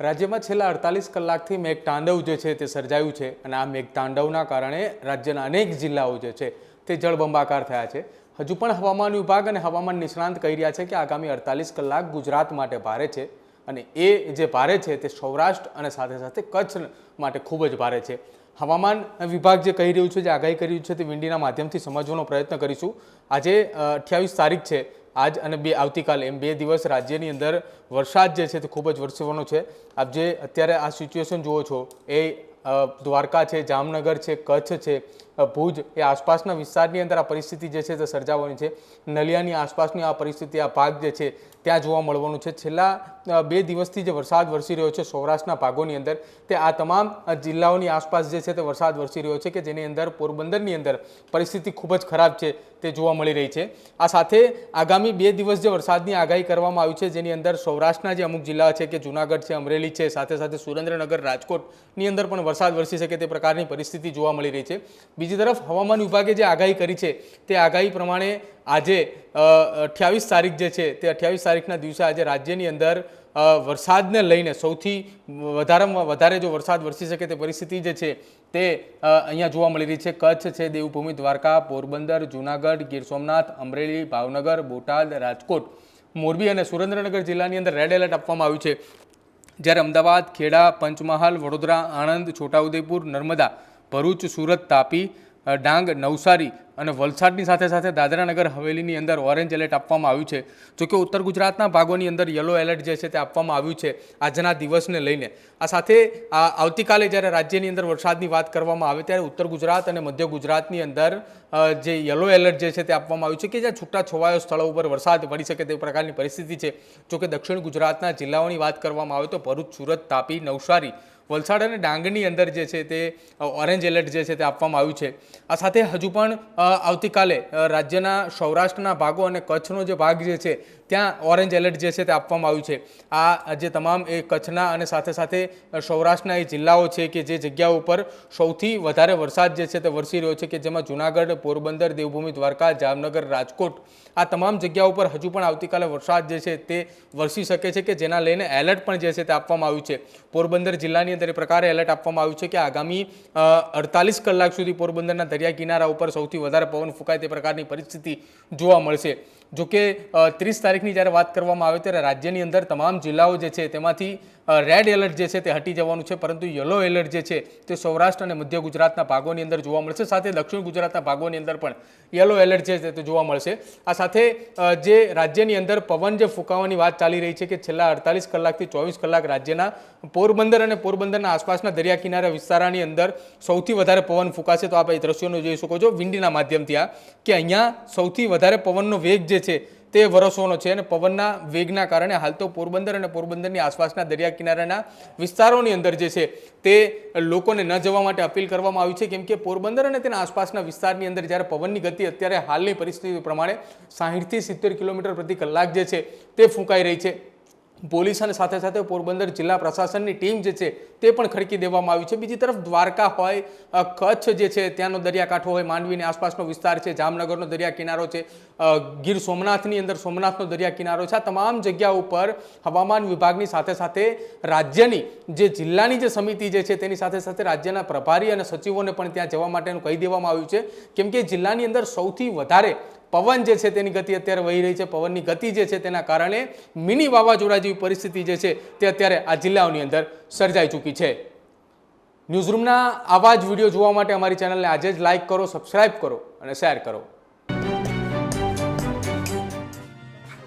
રાજ્યમાં છેલ્લા અડતાલીસ કલાકથી મેઘતાંડવ જે છે તે સર્જાયું છે અને આ મેઘતાંડવના કારણે રાજ્યના અનેક જિલ્લાઓ જે છે તે જળબંબાકાર થયા છે. હજુ પણ હવામાન વિભાગ અને હવામાન નિષ્ણાંત કહી રહ્યા છે કે આગામી અડતાલીસ કલાક ગુજરાત માટે ભારે છે અને એ જે ભારે છે તે સૌરાષ્ટ્ર અને સાથે સાથે કચ્છ માટે ખૂબ જ ભારે છે. હવામાન વિભાગ જે કહી રહ્યું છે, જે આગાહી કરી રહ્યું છે તે વિંડીના માધ્યમથી સમજવાનો પ્રયત્ન કરીશું. આજે અઠ્યાવીસ તારીખ છે. આજ અને બે, આવતીકાલે એમ બે દિવસ રાજ્યની અંદર વરસાદ જે છે તે ખૂબ જ વરસવાનો છે. આપ જે અત્યારે આ સિચ્યુએશન જુઓ છો, એ દ્વારકા છે, જામનગર છે, કચ્છ છે ભુજ એ આસપાસના વિસ્તારની અંદર આ પરિસ્થિતિ જે છે તે સર્જાવાની છે. નલિયાની આસપાસની આ પરિસ્થિતિ, આ ભાગ જે છે ત્યાં જોવા મળવાનું છે. છેલ્લા બે દિવસથી જે વરસાદ વરસી રહ્યો છે સૌરાષ્ટ્રના ભાગોની અંદર, તે આ તમામ જિલ્લાઓની આસપાસ જે છે તે વરસાદ વરસી રહ્યો છે કે જેની અંદર પોરબંદરની અંદર પરિસ્થિતિ ખૂબ જ ખરાબ છે તે જોવા મળી રહી છે. આ સાથે આગામી બે દિવસ જે વરસાદની આગાહી કરવામાં આવી છે જેની અંદર સૌરાષ્ટ્રના જે અમુક જિલ્લા છે કે જુનાગઢ છે, અમરેલી છે, સાથે સાથે સુરેન્દ્રનગર, રાજકોટની અંદર પણ વરસાદ વરસી શકે તે પ્રકારની પરિસ્થિતિ જોવા મળી રહી છે. બીજી તરફ હવામાન વિભાગે જે આગાહી કરી છે, તે આગાહી પ્રમાણે આજે અઠ્યાવીસ તારીખ જે છે, તે અઠ્યાવીસ તારીખના દિવસે આજે રાજ્યની અંદર વરસાદને લઈને સૌથી વધારેમાં વધારે જો વરસાદ વરસી શકે તે પરિસ્થિતિ જે છે, તે અહીંયા જોવા મળી રહી છે. કચ્છ છે, દેવભૂમિ, દ્વારકા, પોરબંદર, જુનાગઢ, ગીર સોમનાથ, અમરેલી, ભાવનગર, બોટાદ, રાજકોટ, મોરબી અને સુરેન્દ્રનગર જિલ્લાની અંદર રેડ એલર્ટ આપવામાં આવ્યું છે. જ્યારે અમદાવાદ, ખેડા, પંચમહાલ, વડોદરા, આણંદ, છોટાઉદેપુર, નર્મદા ભરૂચ, સુરત, તાપી ડાંગ, નવસારી અને વલસાડની સાથે સાથે દાદરાનગર હવેલીની અંદર ઓરેન્જ એલર્ટ આપવામાં આવ્યું છે. જોકે ઉત્તર ગુજરાતના ભાગોની અંદર યલો એલર્ટ જે છે તે આપવામાં આવ્યું છે આજના દિવસને લઈને. આ સાથે આવતીકાલે જ્યારે રાજ્યની અંદર વરસાદની વાત કરવામાં આવે ત્યારે ઉત્તર ગુજરાત અને મધ્ય ગુજરાતની અંદર જે યલો એલર્ટ જે છે તે આપવામાં આવ્યું છે કે જ્યાં છૂટા છવાયો સ્થળો ઉપર વરસાદ પડી શકે તે પ્રકારની પરિસ્થિતિ છે. જોકે દક્ષિણ ગુજરાતના જિલ્લાઓની વાત કરવામાં આવે તો ભરૂચ, સુરત, તાપી, નવસારી વલસાડ અને ડાંગની અંદર જે છે તે ઓરેન્જ એલર્ટ જે છે તે આપવામાં આવ્યું છે. આ સાથે હજુ પણ આવતીકાલે રાજ્યના સૌરાષ્ટ્રના ભાગો અને કચ્છનો જે ભાગ જે છે ત્યાં ઓરેન્જ એલર્ટ જે છે તે આપવામાં આવ્યું છે. આ જે તમામ એ કચ્છના અને સાથે સાથે સૌરાષ્ટ્રના એ જિલ્લાઓ છે કે જે જગ્યાઓ ઉપર સૌથી વધારે વરસાદ જે છે તે વરસી રહ્યો છે કે જેમાં જુનાગઢ, પોરબંદર, દેવભૂમિ, દ્વારકા, જામનગર, રાજકોટ, આ તમામ જગ્યાઓ ઉપર હજુ પણ આવતીકાલે વરસાદ જે છે તે વરસી શકે છે કે જેના લઈને એલર્ટ પણ જે છે તે આપવામાં આવ્યું છે. પોરબંદર જિલ્લાની અંદર એ પ્રકારે એલર્ટ આપવામાં આવ્યું છે કે આગામી અડતાલીસ કલાક સુધી પોરબંદરના દરિયા કિનારા ઉપર સૌથી વધારે પવન ફૂંકાય તે પ્રકારની પરિસ્થિતિ જોવા મળશે. જોકે ત્રીસ તારીખની જ્યારે વાત કરવામાં આવે ત્યારે રાજ્યની અંદર તમામ જિલ્લાઓ જે છે તેમાંથી રેડ એલર્ટ જે છે તે હટી જવાનું છે, પરંતુ યલો એલર્ટ જે છે તે સૌરાષ્ટ્ર અને મધ્ય ગુજરાતના ભાગોની અંદર જોવા મળશે. સાથે દક્ષિણ ગુજરાતના ભાગોની અંદર પણ યલો એલર્ટ છે તે જોવા મળશે. આ સાથે જે રાજ્યની અંદર પવન જે ફૂંકાવાની વાત ચાલી રહી છે કે છેલ્લા અડતાલીસ કલાકથી ચોવીસ કલાક રાજ્યના પોરબંદર અને પોરબંદરના આસપાસના દરિયા કિનારા વિસ્તારની અંદર સૌથી વધારે પવન ફૂંકાશે તો આપ એ દ્રશ્યોનો જોઈ શકો છો. વિંડીના માધ્યમથી આ, કે અહીંયા સૌથી વધારે પવનનો વેગ જે છે તે વરસવાનો છે અને પવનના વેગના કારણે હાલ તો પોરબંદર અને પોરબંદરની આસપાસના દરિયા કિનારાના વિસ્તારોની અંદર જે છે તે લોકોને ન જવા માટે અપીલ કરવામાં આવી છે. કેમ કે પોરબંદર અને તેના આસપાસના વિસ્તારની અંદર જ્યારે પવનની ગતિ અત્યારે હાલની પરિસ્થિતિ પ્રમાણે સાહીઠથી સિત્તેર કિલોમીટર પ્રતિ કલાક જે છે તે ફૂંકાઈ રહી છે. પોલીસ અને સાથે સાથે પોરબંદર જિલ્લા પ્રશાસનની ટીમ જે છે તે પણ ખડકી દેવામાં આવી છે. બીજી તરફ દ્વારકા હોય કચ્છ જે છે ત્યાંનો દરિયાકાંઠો હોય, માંડવીની આસપાસનો વિસ્તાર છે, જામનગરનો દરિયા કિનારો છે ગીર સોમનાથની અંદર સોમનાથનો દરિયા કિનારો છે. આ તમામ જગ્યા ઉપર હવામાન વિભાગની સાથે સાથે રાજ્યની જે જિલ્લાની જે સમિતિ જે છે તેની સાથે સાથે રાજ્યના પ્રભારી અને સચિવોને પણ ત્યાં જવા માટેનું કહી દેવામાં આવ્યું છે. કેમ કે જિલ્લાની અંદર સૌથી વધારે પવન જે છે તેની ગતિ અત્યારે વહી રહી છે. પવનની ગતિ જે છે તેના કારણે મિની વાવાઝોડા જેવી પરિસ્થિતિ જે છે તે અત્યારે આ જિલ્લાઓની અંદર સર્જાઈ ચૂકી છે. ન્યૂઝરૂમના આવા જ વીડિયો જોવા માટે અમારી ચેનલને આજે જ લાઇક કરો, સબસ્ક્રાઇબ કરો અને શેર કરો.